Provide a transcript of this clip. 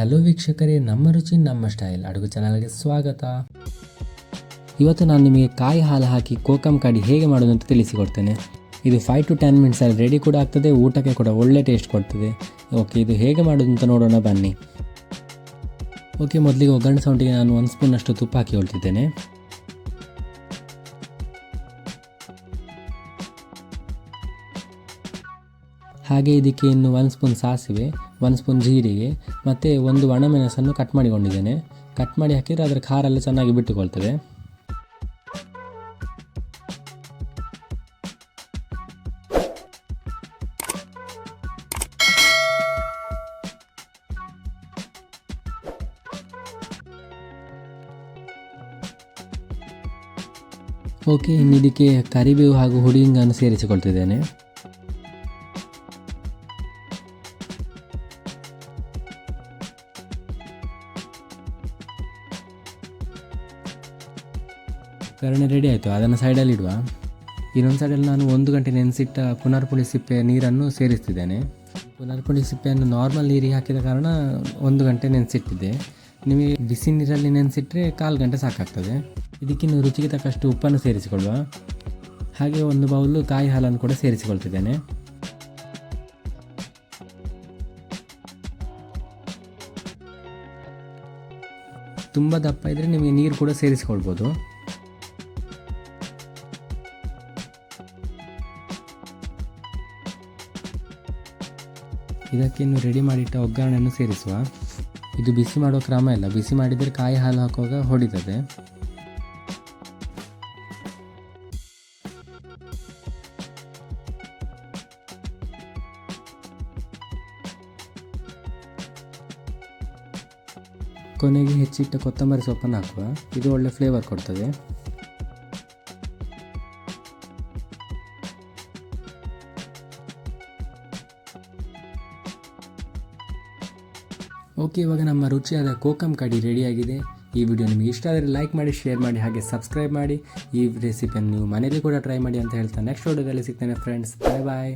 Hello ವೀಕ್ಷಕರೇ, ನಮ್ಮ ರುಚಿ, ನಮ್ಮ ಸ್ಟೈಲ್. ಅಡುಗೆ ಚಾನಲ್ಗೆ ಸ್ವಾಗತ. ಇವತ್ತು ನಾನು ನಿಮಗೆ ಕಾಯಿ ಹಾಲು ಹಾಕಿ ಕೋಕಮ್ ಕಡಿ ಹೇಗೆ ಮಾಡೋದು ಅಂತ ತಿಳಿಸಿಕೊಡ್ತೇನೆ. ಇದು ಫೈವ್ ಟು ಟೆನ್ ಮಿನಿಟ್ಸಲ್ಲಿ ರೆಡಿ ಕೂಡ ಆಗ್ತದೆ, ಊಟಕ್ಕೆ ಕೂಡ ಒಳ್ಳೆ ಟೇಸ್ಟ್ ಕೊಡ್ತದೆ. ಓಕೆ ಇದು ಹೇಗೆ ಮಾಡೋದು ಅಂತ ನೋಡೋಣ, ಬನ್ನಿ. ಓಕೆ ಮೊದಲಿಗೆ ಒಗ್ಗರಣೆ ಸೌಂಡಿಗೆ ನಾನು ಒಂದು ಸ್ಪೂನಷ್ಟು ತುಪ್ಪ ಹಾಕಿ ಹೊಳ್ತಿದ್ದೇನೆ ಹಾಗೆ ಇದಕ್ಕೆ ಇನ್ನು ಒಂದು ಸ್ಪೂನ್ ಸಾಸಿವೆ ಒಂದು ಸ್ಪೂನ್ ಜೀರಿಗೆ, ಮತ್ತು ಒಂದು ಒಣಮೆಣಸನ್ನು ಕಟ್ ಮಾಡಿಕೊಂಡಿದ್ದೇನೆ. ಕಟ್ ಮಾಡಿ ಹಾಕಿದರೆ ಅದರ ಖಾರ ಎಲ್ಲ ಚೆನ್ನಾಗಿ ಬಿಟ್ಟುಕೊಳ್ತದೆ. ಓಕೆ ಇನ್ನು ಇದಕ್ಕೆ ಕರಿಬೇವು ಹಾಗೂ ಹುಡಿಂಗನ್ನು ಸೇರಿಸಿಕೊಳ್ತಿದ್ದೇನೆ. ಕರಣೆ ರೆಡಿ ಆಯಿತು. ಅದನ್ನು ಸೈಡಲ್ಲಿ ಇಡುವ. ಇನ್ನೊಂದು ಸೈಡಲ್ಲಿ ನಾನು ಒಂದು ಗಂಟೆ ನೆನೆಸಿಟ್ಟ ಪುನರ್ಪುಳಿ ಸಿಪ್ಪೆ ನೀರನ್ನು ಸೇರಿಸ್ತಿದ್ದೇನೆ. ಪುನರ್ಪುಳಿ ಸಿಪ್ಪೆಯನ್ನು ನಾರ್ಮಲ್ ನೀರಿಗೆ ಹಾಕಿದ ಕಾರಣ ಒಂದು ಗಂಟೆ ನೆನೆಸಿಟ್ಟಿದ್ದೆ. ನಿಮಗೆ ಬಿಸಿ ನೀರಲ್ಲಿ ನೆನೆಸಿಟ್ರೆ ಕಾಲು ಗಂಟೆ ಸಾಕಾಗ್ತದೆ. ಇದಕ್ಕಿನ್ನು ರುಚಿಗೆ ತಕ್ಕಷ್ಟು ಉಪ್ಪನ್ನು ಸೇರಿಸಿಕೊಳ್ಳುವ. ಹಾಗೆ ಒಂದು ಬೌಲು ಕಾಯಿ ಹಾಲನ್ನು ಕೂಡ ಸೇರಿಸಿಕೊಳ್ತಿದ್ದೇನೆ. ತುಂಬ ದಪ್ಪ ಇದ್ದರೆ ನಿಮಗೆ ನೀರು ಕೂಡ ಸೇರಿಸಿಕೊಳ್ಬೋದು. ಇದಕ್ಕಿನ್ನು ರೆಡಿ ಮಾಡಿಟ್ಟ ಒಗ್ಗರಣೆಯನ್ನು ಸೇರಿಸುವ. ಇದು ಬಿಸಿ ಮಾಡೋ ಕ್ರಮ ಇಲ್ಲ ಬಿಸಿ ಮಾಡಿದರೆ ಕಾಯಿ ಹಾಲು ಹಾಕುವಾಗ ಹೊಡಿತದೆ. ಕೊನೆಗೆ ಹೆಚ್ಚಿಟ್ಟ ಕೊತ್ತಂಬರಿ ಸೊಪ್ಪನ್ನು ಹಾಕುವ. ಇದು ಒಳ್ಳೆ ಫ್ಲೇವರ್ ಕೊಡ್ತದೆ. ಓಕೆ, ಇವಾಗ ನಮ್ಮ ರುಚಿಯಾದ ಕೋಕಮ್ ಕಡಿ ರೆಡಿಯಾಗಿದೆ. ಈ ವಿಡಿಯೋ ನಿಮಗೆ ಇಷ್ಟ ಆದರೆ ಲೈಕ್ ಮಾಡಿ ಶೇರ್ ಮಾಡಿ, ಹಾಗೆ ಸಬ್ಸ್ಕ್ರೈಬ್ ಮಾಡಿ. ಈ ರೆಸಿಪಿಯನ್ನು ನೀವು ಮನೇಲಿ ಕೂಡ ಟ್ರೈ ಮಾಡಿ ಅಂತ ಹೇಳ್ತಾ ನೆಕ್ಸ್ಟ್ ವಿಡಿಯೋದಲ್ಲಿ ಸಿಗ್ತೇನೆ ಫ್ರೆಂಡ್ಸ್ ಬಾಯ್ ಬಾಯ್